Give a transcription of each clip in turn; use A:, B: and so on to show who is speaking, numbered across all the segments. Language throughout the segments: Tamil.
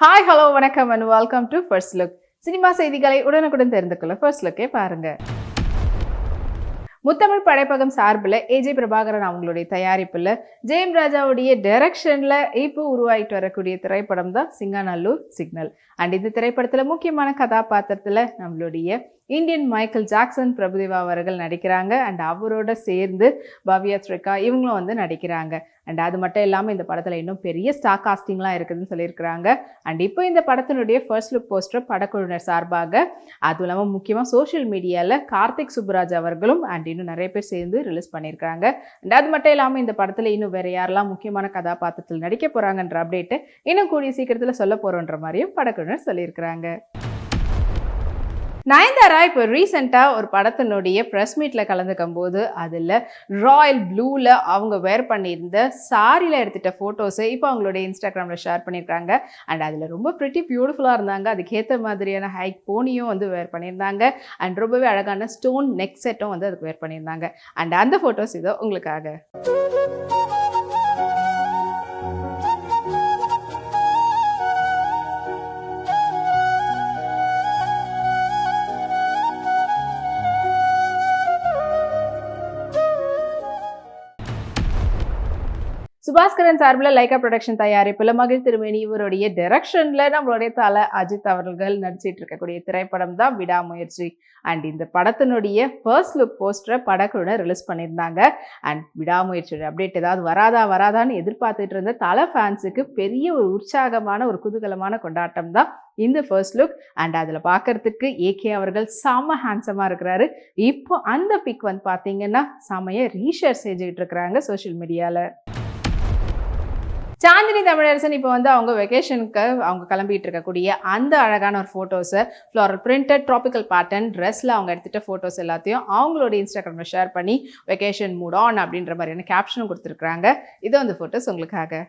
A: ஹாய் ஹலோ வணக்கம் and welcome to first look cinema செய்திகளை உடனுக்குடன் தெரிந்து கொள்ள ஃபர்ஸ்ட் லுக்கே பாருங்க. முத்தமிழ் படைப்பகம் சார்பில் ஏஜே பிரபாகரன் அவங்களுடைய தயாரிப்பில் ஜெயம் ராஜாவுடைய டைரக்ஷனில் இப்போ உருவாகிட்டு வரக்கூடிய திரைப்படம் தான் சிங்காநல்லூர் சிக்னல். அண்ட் இந்த திரைப்படத்தில் முக்கியமான கதாபாத்திரத்தில் நம்மளுடைய இந்தியன் மைக்கேல் ஜாக்சன் பிரபுதேவா அவர்கள் நடிக்கிறாங்க. அண்ட் அவரோட சேர்ந்து பவ்யா த்ரிகா இவங்களும் வந்து நடிக்கிறாங்க. அண்ட் அது மட்டும் இல்லாமல் இந்த படத்தில் இன்னும் பெரிய ஸ்டாக் காஸ்டிங்லாம் இருக்குதுன்னு சொல்லியிருக்கிறாங்க. அண்ட் இப்போ இந்த படத்தினுடைய ஃபர்ஸ்ட் லுக் போஸ்டர் படக்குழுவினர் சார்பாக அதுவும் இல்லாமல் முக்கியமாக சோஷியல் மீடியாவில் கார்த்திக் சுப்ராஜ் அவர்களும் அண்ட் இன்னும் நிறைய பேர் சேர்ந்து ரிலீஸ் பண்ணியிருக்காங்க அண்ட் அது மட்டும் இல்லாமல் இந்த படத்தில் இன்னும் வேறு யாரெல்லாம் முக்கியமான கதாபாத்திரத்தில் நடிக்க போகிறாங்கன்ற அப்டேட்டு இன்னும் கூடிய சீக்கிரத்தில் சொல்ல போகிறோன்ற மாதிரியும் படக்குழுவினர் சொல்லியிருக்கிறாங்க. நயன்தாரா இப்போ ரீசெண்டாக ஒரு படத்தினுடைய ப்ரெஸ் மீட்டில் கலந்துக்கும் போது அதில் ராயல் ப்ளூவில் அவங்க வேர் பண்ணியிருந்த சாரியில் எடுத்துகிட்ட ஃபோட்டோஸை இப்போ அவங்களுடைய இன்ஸ்டாகிராமில் ஷேர் பண்ணியிருக்காங்க. அண்ட் அதில் ரொம்ப ப்ரிட்டி பியூட்டிஃபுல்லாக இருந்தாங்க. அதுக்கேற்ற மாதிரியான ஹைக் போனியும் வந்து வேர் பண்ணியிருந்தாங்க. அண்ட் ரொம்பவே அழகான ஸ்டோன் நெக் செட்டும் வந்து அதுக்கு வேர் பண்ணியிருந்தாங்க. அண்ட் அந்த ஃபோட்டோஸ் இதோ உங்களுக்காக. சுபாஸ்கரன் சார்பில் லைகா ப்ரொடக்ஷன் தயாரிப்பில் மகிழ் திருமணி இவருடைய டைரக்ஷனில் நம்மளுடைய தலை அஜித் அவர்கள் நடிச்சிட்டு இருக்கக்கூடிய திரைப்படம் தான் விடாமுயற்சி. அண்ட் இந்த படத்தினுடைய ஃபர்ஸ்ட் லுக் போஸ்டரை படக்குழுவினர் ரிலீஸ் பண்ணியிருந்தாங்க. அண்ட் விடாமுயற்சியோட அப்டேட் ஏதாவது வராதா வராதான்னு எதிர்பார்த்துட்டு இருந்த தலை ஃபேன்ஸுக்கு பெரிய ஒரு உற்சாகமான ஒரு குதூகலமான கொண்டாட்டம் தான் இந்த ஃபர்ஸ்ட் லுக் அண்ட் அதில் பார்க்கறதுக்கு ஏகே அவர்கள் செம ஹேண்ட்ஸமாக இருக்கிறாரு. இப்போ அந்த பிக் வந்து பார்த்தீங்கன்னா செமையை ரீஷேர் செஞ்சுக்கிட்டு இருக்கிறாங்க சோஷியல் மீடியாவில் சாந்தினி தமிழரசன் இப்போ வந்து அவங்க வெக்கேஷனுக்கு அவங்க கிளம்பிட்டு இருக்கக்கூடிய அந்த அழகான ஒரு ஃபோட்டோஸை ஃப்ளோரல் பிரிண்டட் ட்ராபிக்கல் பேட்டர்ன் ட்ரெஸ்ஸில் அவங்க எடுத்துகிட்ட ஃபோட்டோஸ் எல்லாத்தையும் அவங்களோட இன்ஸ்டாகிராமில் ஷேர் பண்ணி வெக்கேஷன் மூட் ஆன் அப்படின்ற மாதிரியான கேப்ஷனும் கொடுத்துருக்குறாங்க. இதை வந்து ஃபோட்டோஸ் உங்களுக்காக.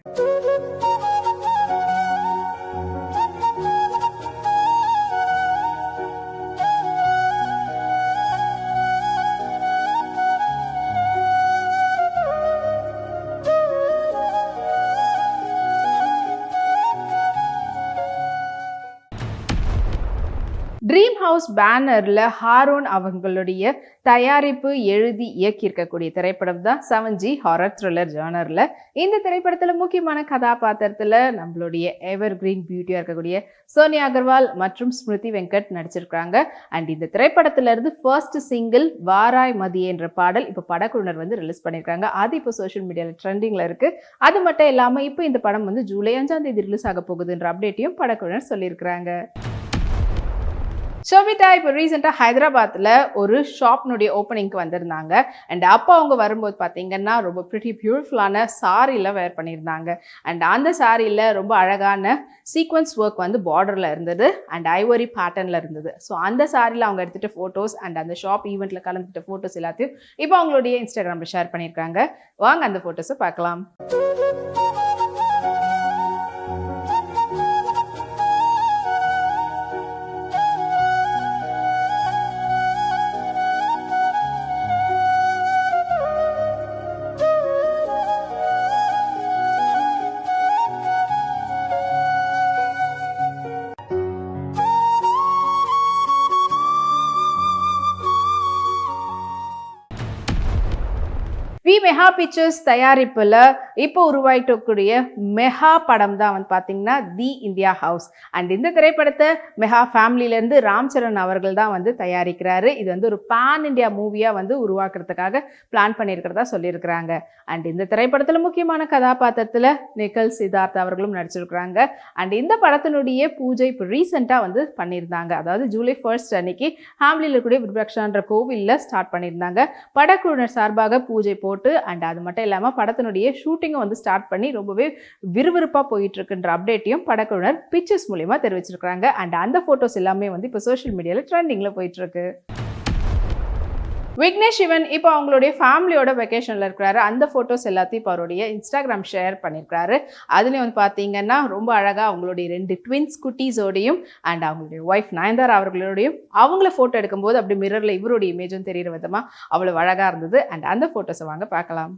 A: ஹவுஸ் பேனரில் ஹாரோன் அவங்களுடைய தயாரிப்பு எழுதி இயக்கியிருக்கக்கூடிய திரைப்படம் தான் செவன் ஜி ஹாரர் த்ரில்லர் ஜேனரில் இந்த திரைப்படத்தில் முக்கியமான கதாபாத்திரத்தில் நம்மளுடைய எவர் கிரீன் பியூட்டியாக இருக்கக்கூடிய சோனியா அகர்வால் மற்றும் ஸ்மிருதி வெங்கட் நடிச்சிருக்கிறாங்க. அண்ட் இந்த திரைப்படத்திலிருந்து ஃபர்ஸ்ட் சிங்கிள் வாராய் மதி என்ற பாடல் இப்போ படக்குழுனர் வந்து ரிலீஸ் பண்ணியிருக்காங்க. அது இப்போ சோஷியல் மீடியாவில் ட்ரெண்டிங்கில் இருக்குது அது மட்டும் இல்லாமல் இப்போ இந்த படம் வந்து ஜூலை அஞ்சாம் தேதி ரிலீஸ் ஆக போகுதுன்ற அப்டேட்டையும் படக்குழுனர் சொல்லியிருக்கிறாங்க. சோபிதா இப்போ ரீசெண்டாக ஹைதராபாத்தில் ஒரு ஷாப்னுடைய ஓப்பனிங்க்கு வந்திருந்தாங்க. அண்ட் அப்போ அவங்க வரும்போது பார்த்தீங்கன்னா ரொம்ப ப்ரிட்டி பியூட்டிஃபுல்லான சாரியில் வேர் பண்ணியிருந்தாங்க. அண்ட் அந்த சாரியில் ரொம்ப அழகான சீக்வன்ஸ் ஒர்க் வந்து பார்டரில் இருந்தது. அண்ட் ஐவரி பேட்டர்னில் இருந்தது. ஸோ அந்த சாரியில் அவங்க எடுத்துகிட்ட ஃபோட்டோஸ் அண்ட் அந்த ஷாப் ஈவெண்ட்டில் கலந்துக்கிட்ட ஃபோட்டோஸ் எல்லாத்தையும் இப்போ அவங்களுடைய இன்ஸ்டாகிராமில் ஷேர் பண்ணியிருக்காங்க. வாங்க அந்த ஃபோட்டோஸை பார்க்கலாம். மெகா பிக்சர்ஸ் தயாரிப்பில் இப்போ உருவாயிட்டக்கூடிய மெகா படம் தான் வந்து பார்த்தீங்கன்னா தி இந்தியா ஹவுஸ். அண்ட் இந்த திரைப்படத்தை மெகா ஃபேமிலியிலேருந்து ராம் சரண் அவர்கள் தான் வந்து தயாரிக்கிறாரு. இது வந்து ஒரு பேன் இந்தியா மூவியாக வந்து உருவாக்குறதுக்காக பிளான் பண்ணியிருக்கிறதா சொல்லியிருக்கிறாங்க. அண்ட் இந்த திரைப்படத்தில் முக்கியமான கதாபாத்திரத்தில் நிக்கல் சித்தார்த் அவர்களும் நடிச்சிருக்கிறாங்க. அண்ட் இந்த படத்தினுடைய பூஜை இப்போ ரீசெண்டாக வந்து பண்ணியிருந்தாங்க. அதாவது ஜூலை ஃபர்ஸ்ட் அன்னைக்கு ஃபேமிலியில் இருக்கக்கூடிய விருபக்ஷான்ற கோவிலில் ஸ்டார்ட் பண்ணியிருந்தாங்க. படக்குழுவினர் சார்பாக பூஜை போட்டு அண்ட் அது மட்டும் இல்லாமல் படத்தினுடைய ஷூட்டிங்கை வந்து ஸ்டார்ட் பண்ணி ரொம்பவே விறுவிறுப்பாக போயிட்டு இருக்குன்ற அப்டேட்டையும் படக்குழுவினர் பிக்சர்ஸ் மூலியமா தெரிவிச்சிருக்கிறாங்க. அண்ட் அந்த ஃபோட்டோஸ் எல்லாமே வந்து இப்போ சோஷியல் மீடியாவில் ட்ரெண்டிங்கில் போயிட்டு இருக்கு விக்னேஷ் சிவன் இப்போ அவங்களுடைய ஃபேமிலியோட வெக்கேஷனில் இருக்கிறாரு. அந்த ஃபோட்டோஸ் எல்லாத்தையும் இப்போ அவருடைய இன்ஸ்டாகிராம் ஷேர் பண்ணியிருக்கிறாரு. அதுலேயும் வந்து பார்த்தீங்கன்னா ரொம்ப அழகாக அவங்களுடைய ரெண்டு ட்வின்ஸ் குட்டீஸோடையும் அண்ட் அவங்களுடைய ஒய்ஃப் நயன்தாரா அவர்களோடையும் அவங்கள ஃபோட்டோ எடுக்கும்போது அப்படி மிரரில் இவருடைய இமேஜும் தெரிகிற விதமாக அவ்வளோ அழகாக இருந்தது. அண்ட் அந்த ஃபோட்டோஸை வாங்க பார்க்கலாம்.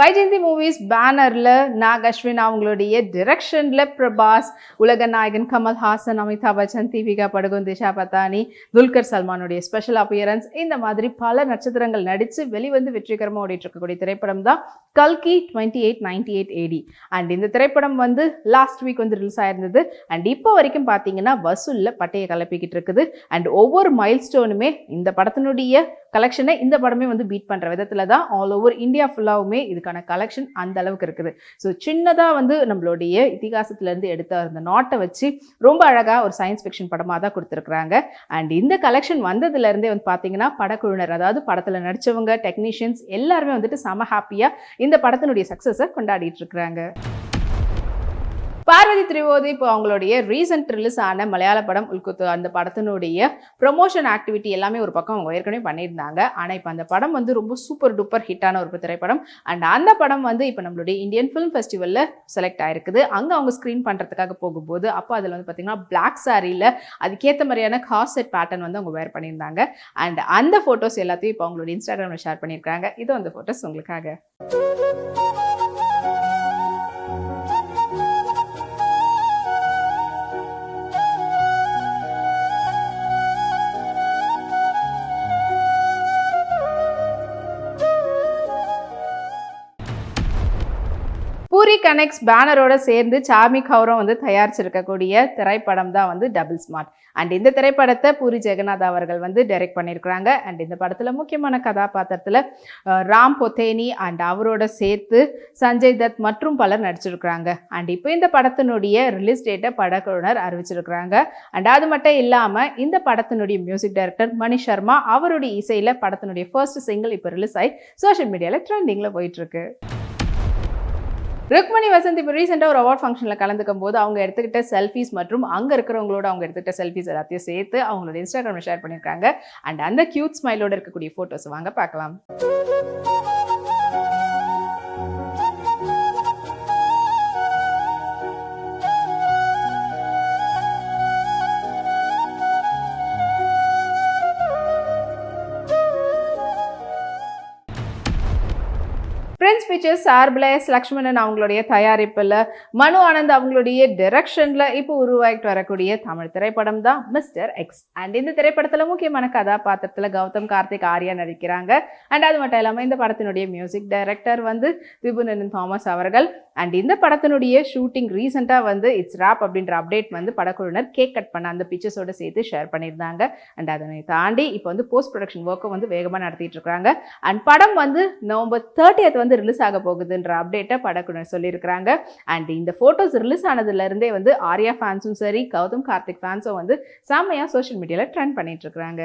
A: வைஜெயந்தி மூவிஸ் பேனரில் நாக் அஸ்வின் அவங்களுடைய டிரெக்ஷனில் பிரபாஸ் உலக நாயகன் கமல்ஹாசன் அமிதாப் பச்சன் தீபிகா படுகோன் திஷா பத்தானி துல்கர் சல்மானுடைய ஸ்பெஷல் அப்பியரன்ஸ் இந்த மாதிரி பல நட்சத்திரங்கள் நடித்து வெளிவந்து வெற்றிகரமாக ஓடிட்டு இருக்கக்கூடிய திரைப்படம் தான் கல்கி twenty eight ninety eight AD and இந்த திரைப்படம் வந்து லாஸ்ட் வீக் வந்து ரிலீஸ் ஆயிருந்தது. அண்ட் இப்போ வரைக்கும் பார்த்தீங்கன்னா வசூலில் பட்டையை கலப்பிக்கிட்டு இருக்குது. அண்ட் ஒவ்வொரு மைல் ஸ்டோனுமே இந்த படத்தினுடைய கலெக்ஷனை இந்த படமே வந்து பீட் பண்ணுற விதத்தில் தான் ஆல் ஓவர் இந்தியா ஃபுல்லாகவுமே அதுக்கான கலெக்ஷன் அந்த அளவுக்கு இருக்குது. ஸோ சின்னதாக வந்து நம்மளுடைய இத்திகாசத்துலேருந்து எடுத்த அந்த நாட்டை வச்சு ரொம்ப அழகாக ஒரு சயின்ஸ் ஃபிக்ஷன் படமாக தான் கொடுத்துருக்குறாங்க. அண்ட் இந்த கலெக்ஷன் வந்ததுலேருந்தே வந்து பார்த்தீங்கன்னா படக்குழுவினர் அதாவது படத்தில் நடித்தவங்க டெக்னீஷியன்ஸ் எல்லாருமே வந்துட்டு செம ஹாப்பியாக இந்த படத்தினுடைய சக்ஸஸை கொண்டாடிட்டு இருக்கிறாங்க. பார்வதி திரிவோதி இப்போ அவங்களுடைய ரீசன்ட் ரிலீஸ் ஆன மலையாள படம் உள்குத்து அந்த படத்தினுடைய ப்ரொமோஷன் ஆக்டிவிட்டி எல்லாமே ஒரு பக்கம் அவங்க ஏற்கனவே பண்ணியிருந்தாங்க. ஆனால் இப்போ அந்த படம் வந்து ரொம்ப சூப்பர் டூப்பர் ஹிட்டான ஒரு திரைப்படம். அண்ட் அந்த படம் வந்து இப்போ நம்மளுடைய இந்தியன் ஃபிலிம் ஃபெஸ்டிவலில் செலக்ட் ஆயிருக்குது. அங்கே அவங்க ஸ்க்ரீன் பண்ணுறதுக்காக போகும்போது அப்போ அதில் வந்து பார்த்தீங்கன்னா பிளாக் சாரியில் அதுக்கேற்ற மாதிரியான காஸ் செட் பேட்டர்ன் வந்து அவங்க வேர் பண்ணியிருந்தாங்க. அண்ட் அந்த ஃபோட்டோஸ் எல்லாத்தையும் இப்போ அவங்களுடைய இன்ஸ்டாகிராமில் ஷேர் பண்ணியிருக்காங்க. இது அந்த ஃபோட்டோஸ் உங்களுக்காக. பூரி கனெக்ட்ஸ் பேனரோட சேர்ந்து சாமி கௌரம் வந்து தயாரிச்சிருக்கக்கூடிய திரைப்படம் தான் வந்து டபுள் ஸ்மார்ட். அண்ட் இந்த திரைப்படத்தை பூரி ஜெகநாத் அவர்கள் வந்து டைரக்ட் பண்ணியிருக்கிறாங்க. அண்ட் இந்த படத்தில் முக்கியமான கதாபாத்திரத்தில் ராம் பொத்தேனி அண்ட் அவரோட சேர்த்து சஞ்சய் தத் மற்றும் பலர் நடிச்சிருக்கிறாங்க. அண்ட் இப்போ இந்த படத்தினுடைய ரிலீஸ் டேட்டை படக்குழுனர் அறிவிச்சிருக்கிறாங்க. அண்ட் அது மட்டும் இல்லாமல் இந்த படத்தினுடைய மியூசிக் டைரக்டர் மணி சர்மா அவருடைய இசையில் படத்தினுடைய ஃபர்ஸ்ட் சிங்கிள் இப்போ ரிலீஸ் ஆகி சோஷியல் மீடியாவில் ட்ரெண்டிங்கில் போயிட்டுருக்கு ருக்மணி வசந்த் இப்போ ரீசெண்டாக ஒரு அவார்ட் ஃபங்க்ஷனில் கலந்துக்கும் போது அவங்க எடுத்துக்கிட்ட செல்ஃபீஸ் மற்றும் அங்கே இருக்கிறவங்களோட அவங்க எடுத்துக்கிட்ட செல்ஃபீஸ் எல்லாத்தையும் சேர்த்து அவங்களோட இன்ஸ்டாகிராமில் ஷேர் பண்ணியிருக்காங்க. அண்ட் அந்த க்யூட் ஸ்மைலோட இருக்கக்கூடிய ஃபோட்டோஸ் வாங்க பார்க்கலாம். பிக்சர்ஸ் சார்பில் எஸ் லக்ஷ்மணன் அவங்களுடைய தயாரிப்பில் மனு ஆனந்த் அவங்களுடைய டிரெக்ஷனில் இப்போ உருவாகிட்டு வரக்கூடிய தமிழ் திரைப்படம் தான் மிஸ்டர் எக்ஸ் அண்ட் இந்த திரைப்படத்தில் முக்கியமான கதாபாத்திரத்தில் கௌதம் கார்த்திக் ஆர்யா நடிக்கிறாங்க. அண்ட் அது மட்டும் இல்லாமல் இந்த படத்தினுடைய மியூசிக் டைரக்டர் வந்து விபுனன் தாமஸ் அவர்கள். அண்ட் இந்த படத்தினுடைய ஷூட்டிங் ரீசெண்டாக வந்து இட்ஸ் ராப் அப்படின்ற அப்டேட் வந்து படக்குழுவினர் கேக் கட் பண்ண அந்த பிக்சர்ஸோட சேர்த்து ஷேர் பண்ணியிருந்தாங்க. அண்ட் அதனை தாண்டி இப்போ வந்து போஸ்ட் ப்ரொடக்ஷன் ஒர்க்கை வந்து வேகமாக நடத்திட்டு இருக்காங்க அண்ட் படம் வந்து நவம்பர் தேர்ட்டியத் வந்து ரிலீஸ் ஆக போகுதுன்ற அப்டேட்டை படக்குனர் சொல்லியிருக்கிறாங்க. அண்ட் இந்த ஃபோட்டோஸ் ரிலீஸ் ஆனதுலேருந்தே வந்து ஆர்யா ஃபேன்ஸும் சரி கௌதம் கார்த்திக் ஃபேன்ஸும் வந்து செம்மையாக சோஷியல் மீடியாவில் ட்ரெண்ட் பண்ணிட்டு இருக்காங்க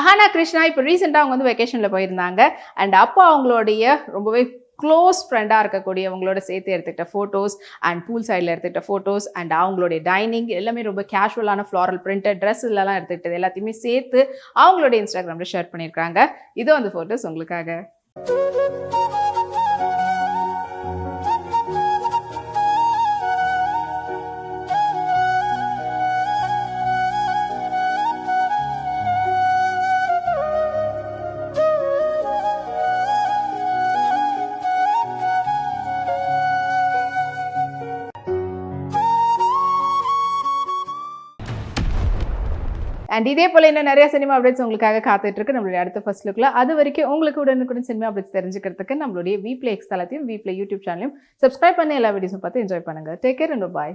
A: அஹானா கிருஷ்ணா இப்போ ரீசெண்டாக அவங்க வந்து வெக்கேஷனில் போயிருந்தாங்க. அண்ட் அப்போ அவங்களுடைய ரொம்பவே க்ளோஸ் ஃப்ரெண்டாக இருக்கக்கூடியவங்களோட சேர்த்து எடுத்துக்கிட்ட ஃபோட்டோஸ் அண்ட் பூல் சைடில் எடுத்துக்கிட்ட ஃபோட்டோஸ் அண்ட் அவங்களுடைய டைனிங் எல்லாமே ரொம்ப கேஷுவலான ஃப்ளாரல் பிரிண்டட் ட்ரெஸ்ஸிலலாம் எடுத்துக்கிட்டது எல்லாத்தையுமே சேர்த்து அவங்களோட இன்ஸ்டாகிராமில் ஷேர் பண்ணியிருக்காங்க இதோ அந்த ஃபோட்டோஸ் உங்களுக்காக. Thank you. அண்ட் இதே போல இன்னும் நிறைய சினிமா அப்டேட்ஸ் உங்களுக்காக காத்துட்டு இருக்கு நம்மளுடைய அடுத்த ஃபர்ஸ்ட் லுக்ல அது வரைக்கும் உங்களுக்கு உடனுக்குடன் சினிமா அப்டேட்ஸ் தெரிஞ்சுக்கிறதுக்கு நம்மளுடைய வீப்ளே எக்ஸ் தளத்தையும் வீப்ளே யூடியூப் சேனலையும் சப்ஸ்கிரைப் பண்ணி எல்லா வீடியோஸும் பார்த்து என்ஜாய் பண்ணுங்க. Take care and bye